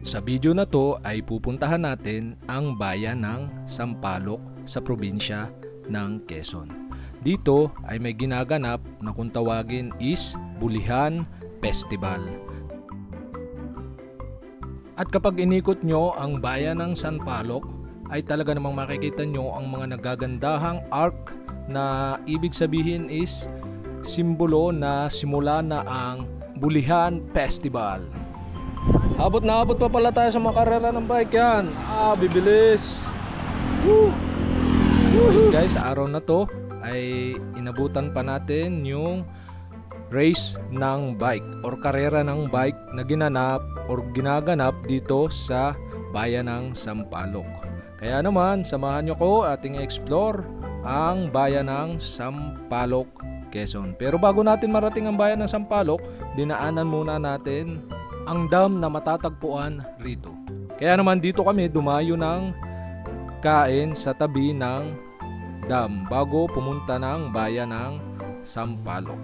Sa video na to ay pupuntahan natin ang bayan ng Sampaloc sa probinsya ng Quezon. Dito ay may ginaganap na kung tawagin is Bulihan Festival. At kapag inikot nyo ang bayan ng Sampaloc ay talaga namang makikita nyo ang mga nagagandahang arc na ibig sabihin is simbolo na simula na ang Bulihan Festival. Abot na abot pa pala tayo sa makarera ng bike yan. Ah, bibilis. Woo! Woo! Guys, araw na to ay inabutan pa natin yung race ng bike or karera ng bike na ginanap or ginaganap dito sa bayan ng Sampaloc. Kaya naman, samahan nyo ko ating explore ang bayan ng Sampaloc, Quezon. Pero bago natin marating ang bayan ng Sampaloc, dinaanan muna natin ang dam na matatagpuan rito. Kaya naman dito kami dumayo ng kain sa tabi ng dam bago pumunta ng bayan ng Sampaloc.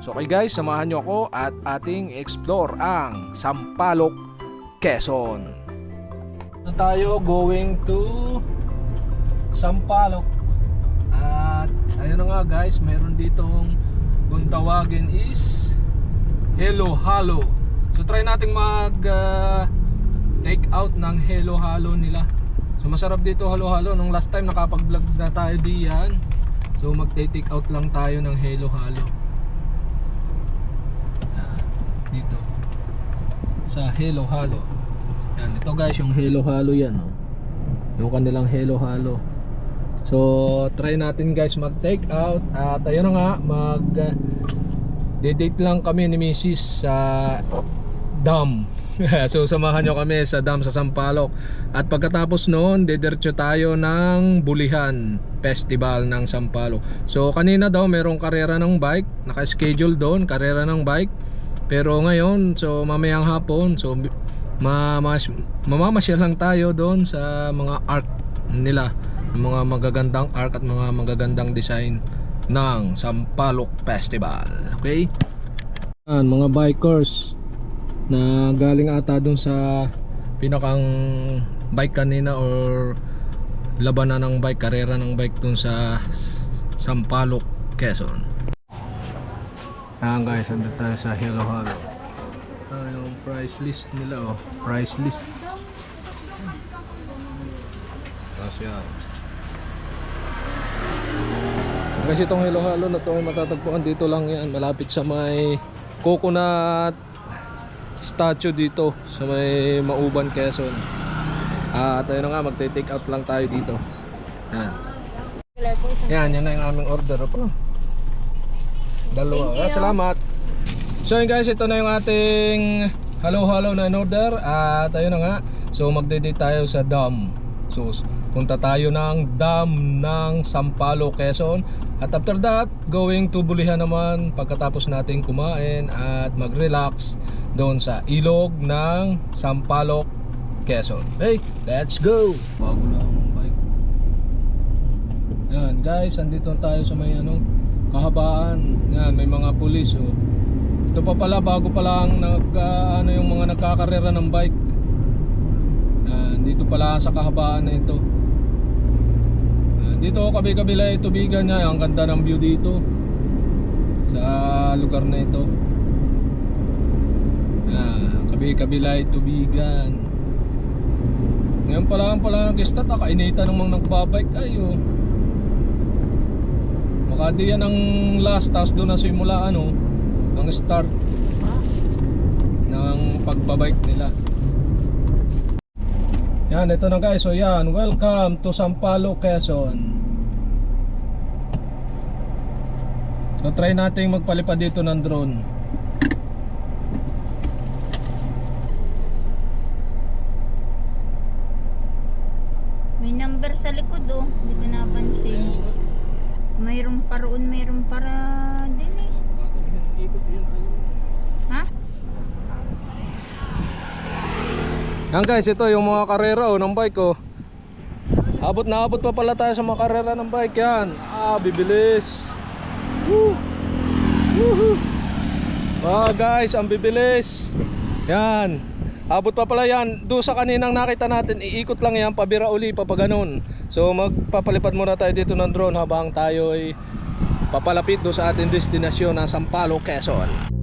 So okay guys, samahan nyo ako at ating explore ang Sampaloc, Quezon. Na tayo going to Sampaloc. At ayun na nga guys, meron ditong kung tawagin is Hello Halo. So try nating mag uh, take out ng Hello Halo nila. So masarap dito Halo Halo. Nung last time nakapag-vlog na tayo diyan. So mag-take out lang tayo ng Hello Halo. Yan, dito. Sa Hello Halo. Yan, dito guys yung Hello Halo yan. Oh. Yung kanilang Hello Halo. So try natin guys mag-take out at ayun nga mag uh, date lang kami ni Mrs. sa dam. so samahan nyo kami sa dam sa Sampaloc. At pagkatapos noon, dediretso tayo ng Bulihan Festival ng Sampaloc. So kanina daw merong karera ng bike, naka-schedule doon, karera ng bike. Pero ngayon, so mamayang hapon, so mamas mamamasyal lang tayo doon sa mga art nila, mga magagandang art at mga magagandang design ng Sampaloc Festival. Okay? Yan, mga bikers na galing ata dun sa pinakang bike kanina or labanan ng bike, karera ng bike dun sa Sampaloc, Quezon. Ayan guys, andun tayo sa Hello Halo. Ah, yung price list nila oh, price list. Tapos yan. Kasi itong Hello Halo na to ay matatagpuan dito lang yan, malapit sa may coconut statue dito sa may Mauban, Quezon. Ah, tayo na nga magte-take out lang tayo dito. Yan. Yan, yan na yung aming order. Oh. Dalawa. Ah, salamat. So yun guys, ito na yung ating halo-halo na in order at ayun na nga. So magde-date tayo sa dam. So punta tayo ng dam ng Sampalo, Quezon. At after that, going to Bulihan naman pagkatapos nating kumain at mag-relax doon sa ilog ng Sampaloc, Quezon. Hey, let's go! Bago lang ang bike. Yan guys, andito tayo sa may ano, kahabaan. Yan, may mga pulis oh. Ito pa pala bago pa lang nag ah, ano yung mga nagkakarera ng bike. Dito pala sa kahabaan na ito. Dito oh, kabi-kabila yung tubigan niya, ang ganda ng view dito. Sa lugar na ito. Yan, kabi-kabila yung tubigan. Ngayon pala ang pala ang kistat, nakainita namang nagbabike ayo. Baka di yan ang last, tapos doon na simula ano, ang start ng pagbabike nila. Yan, ito na guys. So yan, welcome to Sampalo, Quezon. So try natin magpalipad dito ng drone. May number sa likod oh. Hindi ko napansin. Mayroon pa roon, mayroon para din eh. Yan guys, ito yung mga karera oh, ng bike oh. Abot na abot pa pala tayo sa mga karera ng bike yan. Ah, bibilis. Woo! Woohoo! Wow guys, ang bibilis. Yan. Abot pa pala yan. Doon sa kaninang nakita natin, iikot lang yan, pabira uli, papaganon. So magpapalipad muna tayo dito ng drone habang tayo ay papalapit doon sa ating destinasyon na Sampalo, Quezon.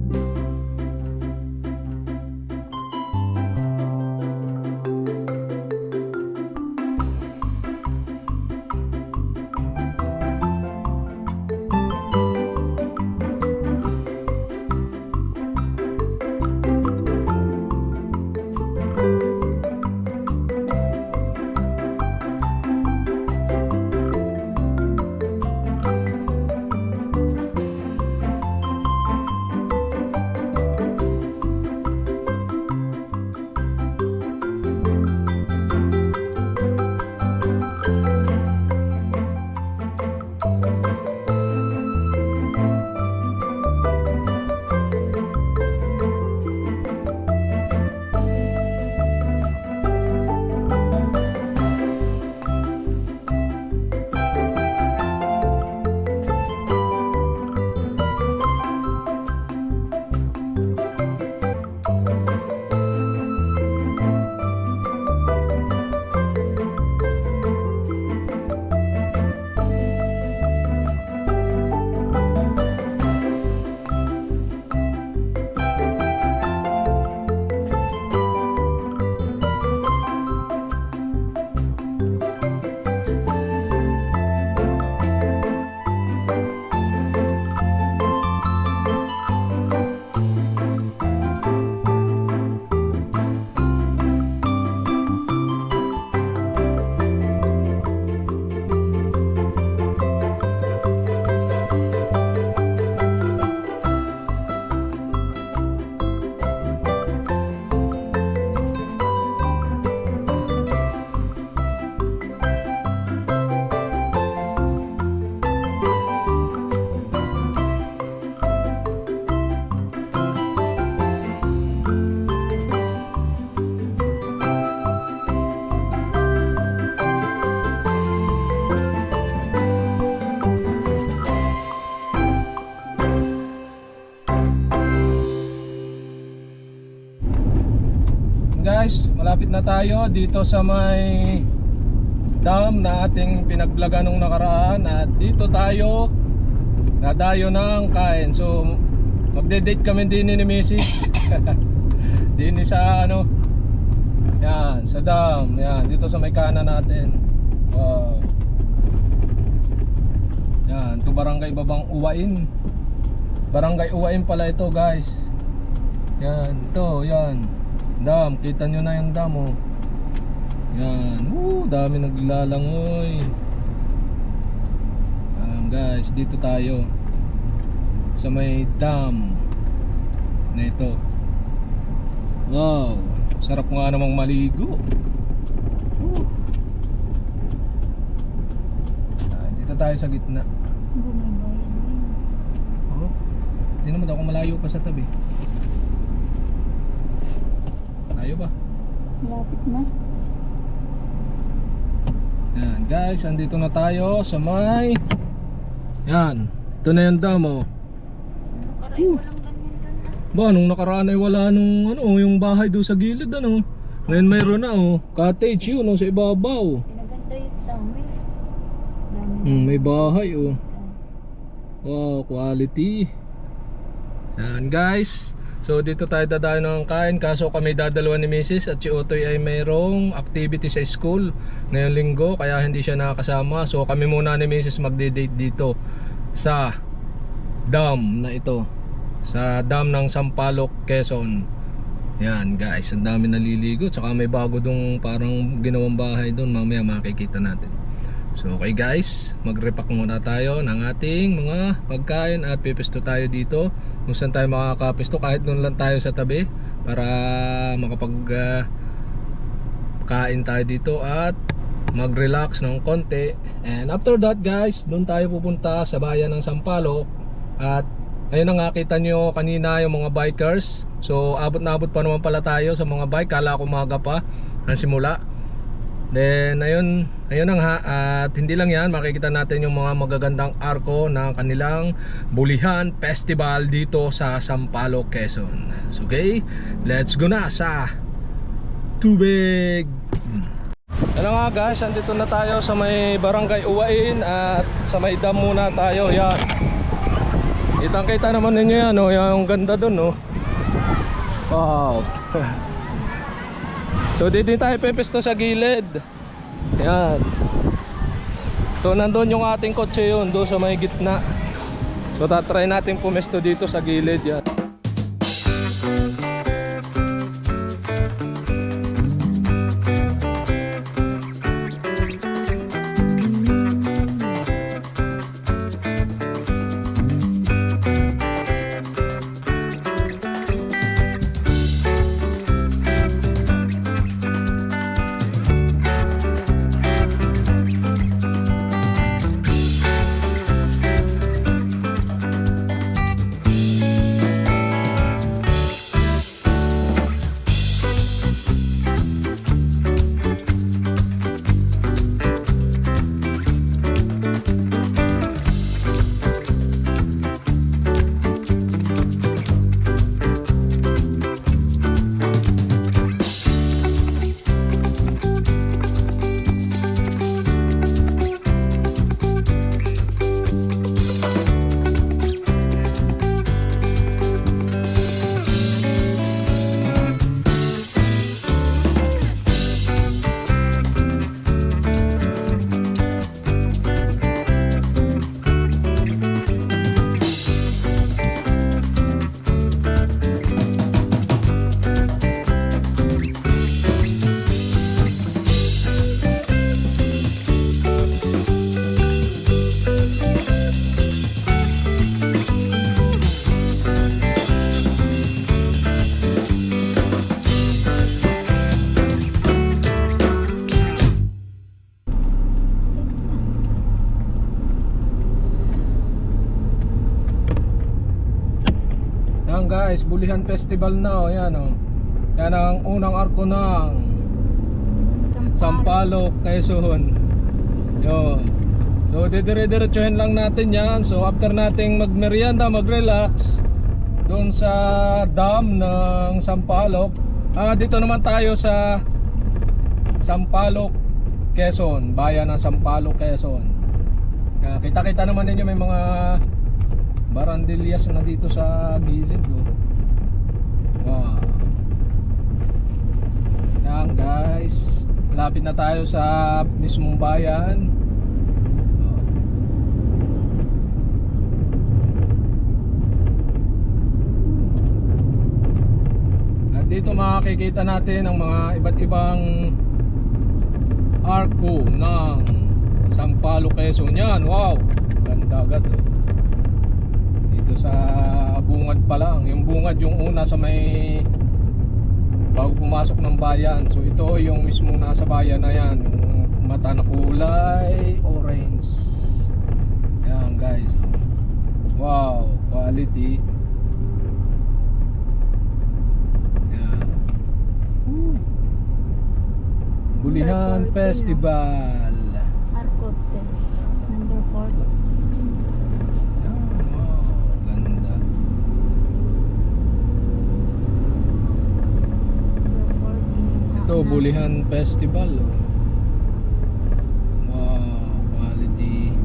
Tayo dito sa may dam na ating pinagblaga nung nakaraan at dito tayo nadayo ng kain. So magde-date kami din ni Mrs. din sa ano yan, sa dam. Yan, dito sa may kanan natin. Wow. Yan, to barangay Babang Uwain. Barangay Uwain pala ito, guys. Yan, ito, yan. Dam, kita nyo na yung dam, oh. Yan, woo, dami naglalangoy. Yan, guys, dito tayo. Sa may dam na ito. Wow, sarap nga namang maligo. Woo. Yan, dito tayo sa gitna. Bumibayan din. Oh, di naman ako malayo pa sa tabi. Layo ba? Malapit na. Yan, guys, andito na tayo sa may Yan, ito na yung dam oh. Ganyan doon ah. Ba, nung nakaraan ay wala nung ano, yung bahay doon sa gilid ano. Ngayon mayroon na oh, cottage yun oh, sa ibabaw. Pinaganda yun sa amin. Dami na. Hmm, may bahay oh. Wow, quality. Yan guys. So dito tayo dadayo ng kain kaso kami dadalawa ni Mrs. at si Otoy ay mayroong activity sa school ngayong linggo kaya hindi siya nakakasama. So kami muna ni Mrs. magde-date dito sa dam na ito. Sa dam ng Sampaloc, Quezon. Yan guys, ang dami naliligo tsaka may bago dong parang ginawang bahay doon mamaya makikita natin. So okay guys, mag-repack muna tayo ng ating mga pagkain at pipisto tayo dito. Kung saan tayo makakapisto kahit doon lang tayo sa tabi para makapag ah, kain tayo dito at mag-relax ng konti. And after that guys doon tayo pupunta sa bayan ng Sampaloc. At ayun na nga kita nyo kanina yung mga bikers. So abot na abot pa naman pala tayo sa mga bike. Kala ko umaga pa ang simula Then ayun, ayun na nga at hindi lang 'yan, makikita natin yung mga magagandang arko ng kanilang Bulihan Festival dito sa Sampaloc, Quezon. So okay, let's go na sa tubig. Ano nga guys, andito na tayo sa may barangay Uwain at sa may dam muna tayo. Yan. Kitang kita naman ninyo yan, oh. yung ganda dun. Oh. Wow. so dito tayo pepesto sa gilid. Yan. So nandun yung ating kotse yun, doon sa may gitna. So tatry natin pumesto dito sa gilid yan. Guys, Bulihan Festival na oh, yan oh. Yan ang unang arko ng Sampaloc, Quezon. Yo. So didire-diretsuhin lang natin yan. So after nating magmerienda, mag-relax doon sa dam ng Sampaloc. Ah, dito naman tayo sa Sampaloc, Quezon, bayan ng Sampaloc, Quezon. Kita-kita naman ninyo may mga barandillas na dito sa gilid oh. Yan guys. Lapit na tayo sa mismong bayan. At dito makikita natin ang mga iba't ibang arko ng Sampalo Quezon yan. Wow. Ganda agad. Oh dito sa bungad pa lang yung bungad yung una sa may bago pumasok ng bayan so ito yung mismo nasa bayan na yan yung mata na kulay orange yan guys wow quality yan Woo. Bulihan Number 14 na. Festival Arcotes. Number 4. Yan, wow, ganda Number 14. Ito, Bulihan Festival. Wow, quality.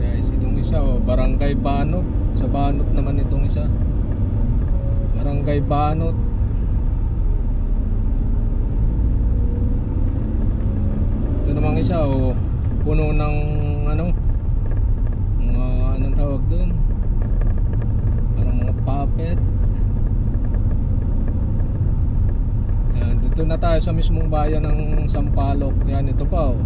Guys, itong isa, oh, Barangay Banot. Sa Banot naman itong isa. Barangay Banot. Ito namang isa, oh, puno ng ano, mga anong tawag doon? Parang puppet. Yan, dito na tayo sa mismong bayan ng Sampaloc. Yan, ito pa oh.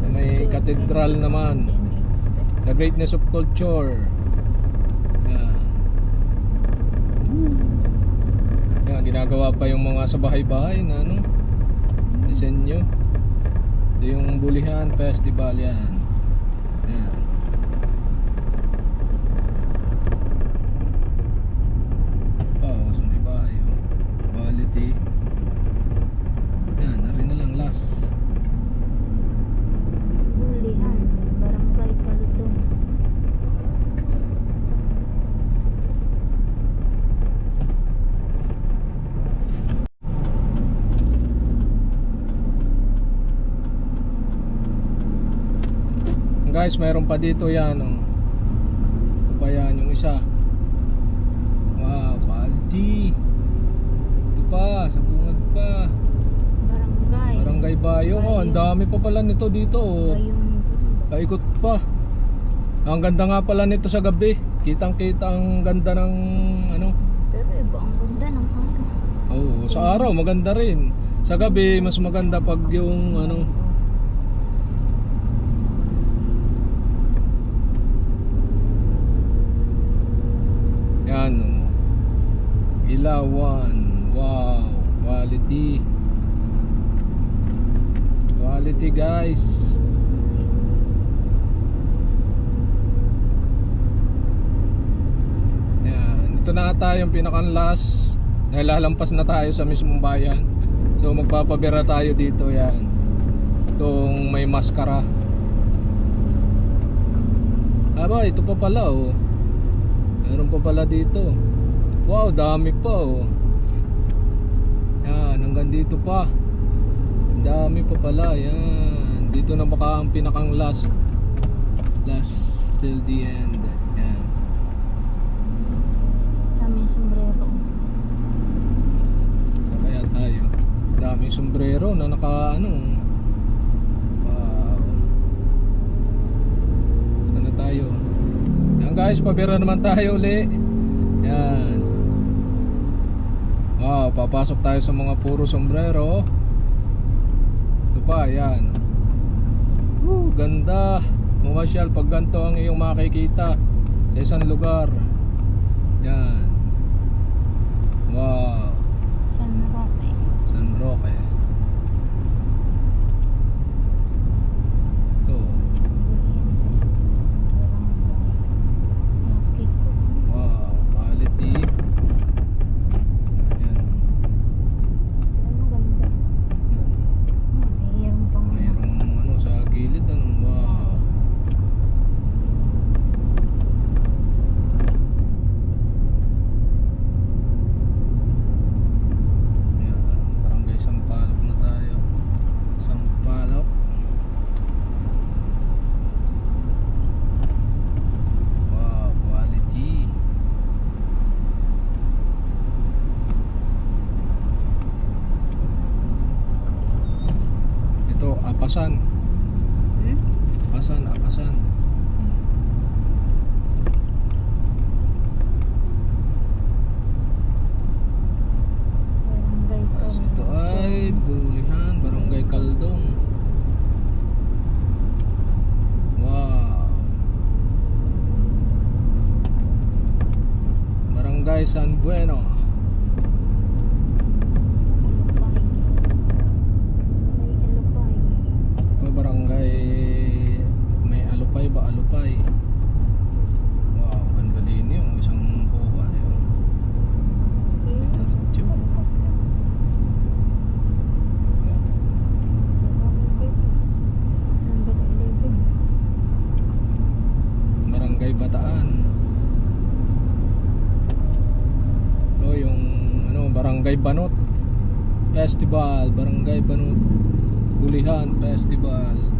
Sa may katedral naman. The greatness of culture. Yan. Yan, ginagawa pa yung mga sa bahay-bahay na ano, disenyo. Ito yung Bulihan Festival yan. Yan. 150 yan, narin na lang last. Ulihan, barangay Kalutong guys mayroon pa dito yan oh. kabayan yung isa. Wow quality. Pa, sa bungad pa. Barangay. Barangay Bayong. Oh, ang dami pa pala nito dito. Oh. Paikot pa. Ang ganda nga pala nito sa gabi. Kitang-kita ang ganda ng ano. Pero iba ang ganda ng araw. Oo, sa araw maganda rin. Sa gabi mas maganda pag yung ano. Yan oh. Ilawan. Quality. Quality guys. Yan. Ito na ata yung pinakang last. Nalalampas na tayo sa mismong bayan. So magpapabira tayo dito yan. Itong may maskara. Aba, ito pa pala oh. Meron pa pala dito. Wow, dami pa oh. Yan, hanggang dito pa. Dami pa pala, yan. Dito na baka ang pinakang last. Last till the end. Yan. Dami sombrero. Kaya tayo. Daming sombrero na naka ano. Wow. Sana tayo. Yan guys, pabira naman tayo uli. Yan. Wow, papasok tayo sa mga puro sombrero. Ito pa, yan. Woo, ganda. Mamasyal pag ganito ang iyong makikita sa isang lugar. Yan. Wow. San Roque. San Roque. Bueno. Festival, Barangay Banot Bulihan Festival.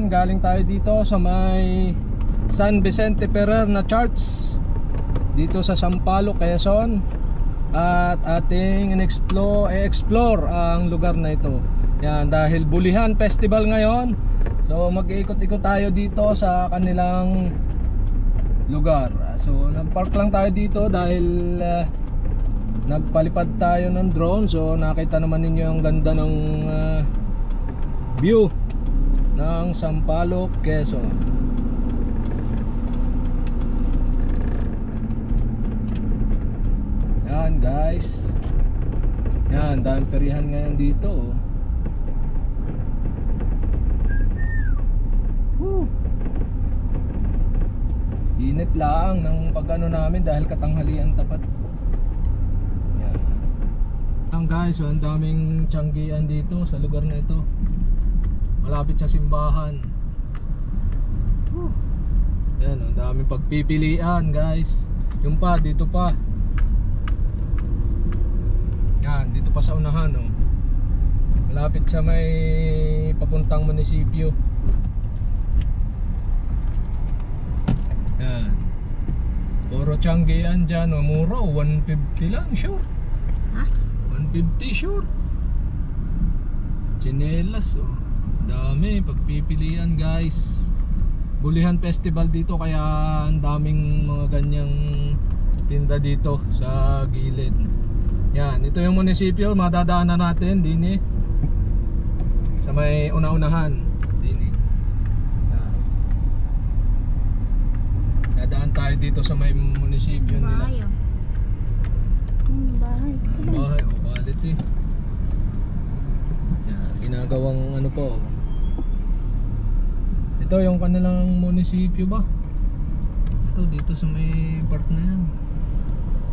Yan. Galing tayo dito sa may San Vicente Ferrer na charts. Dito sa Sampalo, Quezon. At ating in-explore, explore ang lugar na ito. Yan, dahil Bulihan Festival ngayon. So mag-iikot-ikot tayo dito sa kanilang lugar. So nag-park lang tayo dito dahil ah, nagpalipad tayo ng drone. So nakita naman ninyo ang ganda ng ah, view ng Sampaloc, Quezon. Yan guys. Yan, dahil perihan ngayon dito. oh. Woo. Init lang ng pagano namin dahil katanghalian tapat. Yan. Ang guys, so ang daming tiyanggian dito sa lugar na ito. Malapit sa simbahan. Woo. Yan, ang daming pagpipilian guys. Yung pa, dito pa. Yan, dito pa sa unahan oh. Malapit sa may papuntang munisipyo. Yan. Puro tiyanggian dyan, oh. mura, oh. 150 lang, sure. Ha? 150 sure. Chinelas, oh. Dami, pagpipilian guys. Bulihan Festival dito kaya ang daming mga ganyang tinda dito sa gilid. Yan, ito yung munisipyo, madadaanan natin din eh. Sa may una-unahan din eh. Yan. Dadaan tayo dito sa may munisipyo nila. Bahay oh. Hmm, bahay. Bahay, oh, quality. Yan, ginagawang ano po. Ito yung kanilang munisipyo ba? Ito dito sa may part na yan.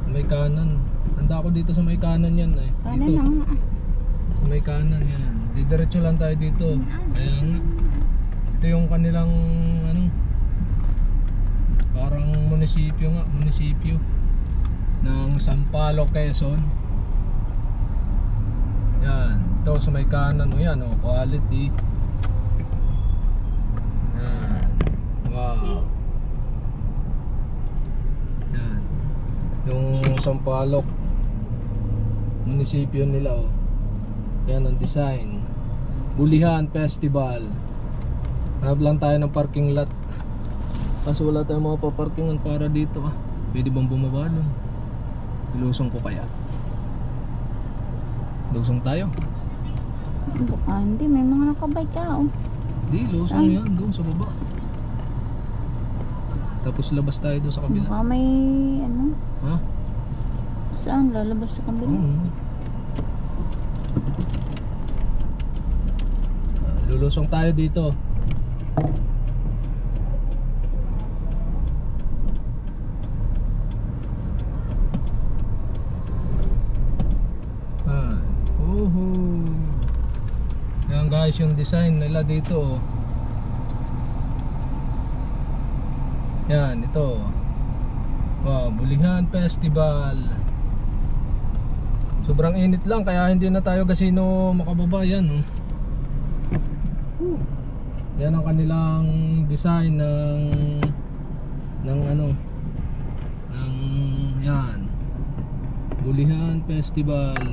May kanan. Tanda ko dito sa may kanan yan eh. Kanan dito. nga. Sa may kanan yan. Didiretso lang tayo dito. Ah, Ayan. Ito yung kanilang ano parang munisipyo nga, munisipyo ng Sampaloc, Quezon. Yan, ito sa may kanan mo yan, oh, quality. Yan. Wow. Yan. Yung Sampaloc munisipyo nila oh. Yan ang design. Bulihan Festival. Hanap lang tayo ng parking lot. Kaso wala tayong mga paparkingan para dito ah. Pwede bang bumaba nun? Ilusong ko kaya? Lusong tayo? Baka hindi, may mga nakabay ka oh. Di, lusong Saan? yan. Doon sa baba. Tapos labas tayo doon sa kabila. Baka may ano, Ha? saan lalabas sa kabila? Oo. Ah, Lulusong tayo dito. Ah, uhu. Yan guys, yung design nila dito. oh. Yan, ito. Wow, Bulihan Festival. Sobrang init lang kaya hindi na tayo kasino makababa yan. Oh. Yan ang kanilang design ng ng ano ng yan. Bulihan Festival.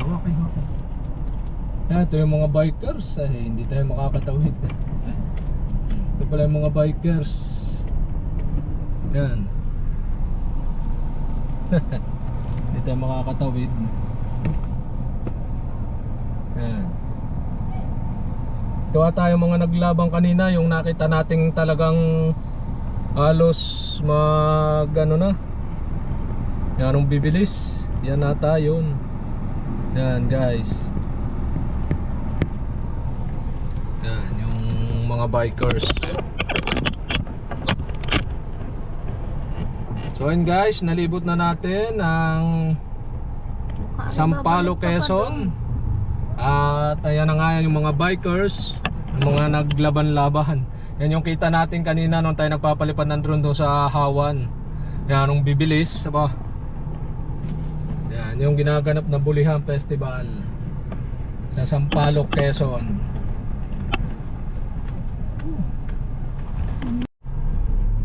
Hawak hawak. Yan, ito yung mga bikers eh, hindi tayo makakatawid. ito pala yung mga bikers. Yan. Hindi tayo makakatawid. Yan. Ito tayo mga naglabang kanina, yung nakita nating talagang halos mag ano na. Yan bibilis. Yan ata yun. Yan guys. Yan yung mga bikers. So yun guys, nalibot na natin ang Sampalo, Quezon. At ayan na nga yung mga bikers, yung mga naglaban-laban. Yan yung kita natin kanina nung tayo nagpapalipad ng drone doon sa Hawan. Yan, nung bibilis, aba. Yan, yung ginaganap na Bulihan Festival sa Sampaloc, Quezon.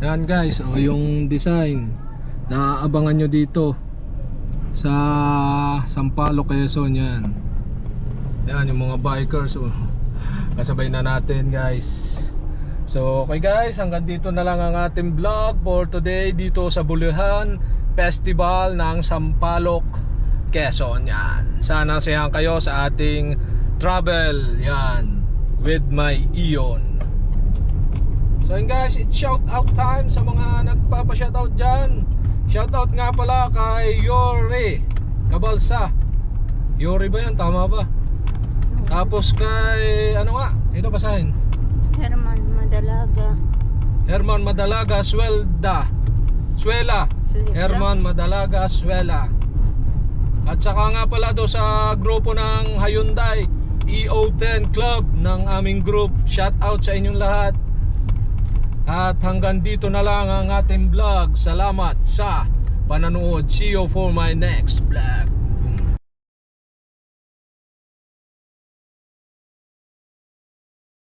Yan guys, oh, yung design. Naaabangan nyo dito sa Sampaloc, Quezon yan. Yan yung mga bikers. Oh. Kasabay na natin guys. So okay guys, hanggang dito na lang ang ating vlog for today dito sa Buluhan Festival ng Sampaloc, Quezon. Yan. Sana sayahan kayo sa ating travel. Yan. With my Ion. So yun guys, it's shout out time sa mga nagpapa-shoutout dyan. Shoutout nga pala kay Yori Kabalsa. Yori ba yun? Tama ba? Tapos kay, ano nga? Ito basahin. Herman Madalaga. Herman Madalaga Swelda. Swela. Swelda. Herman Madalaga Swela. At saka nga pala do sa grupo ng Hyundai EO10 Club ng aming group. Shout out sa inyong lahat. At hanggang dito na lang ang ating vlog. Salamat sa panonood. See you for my next vlog.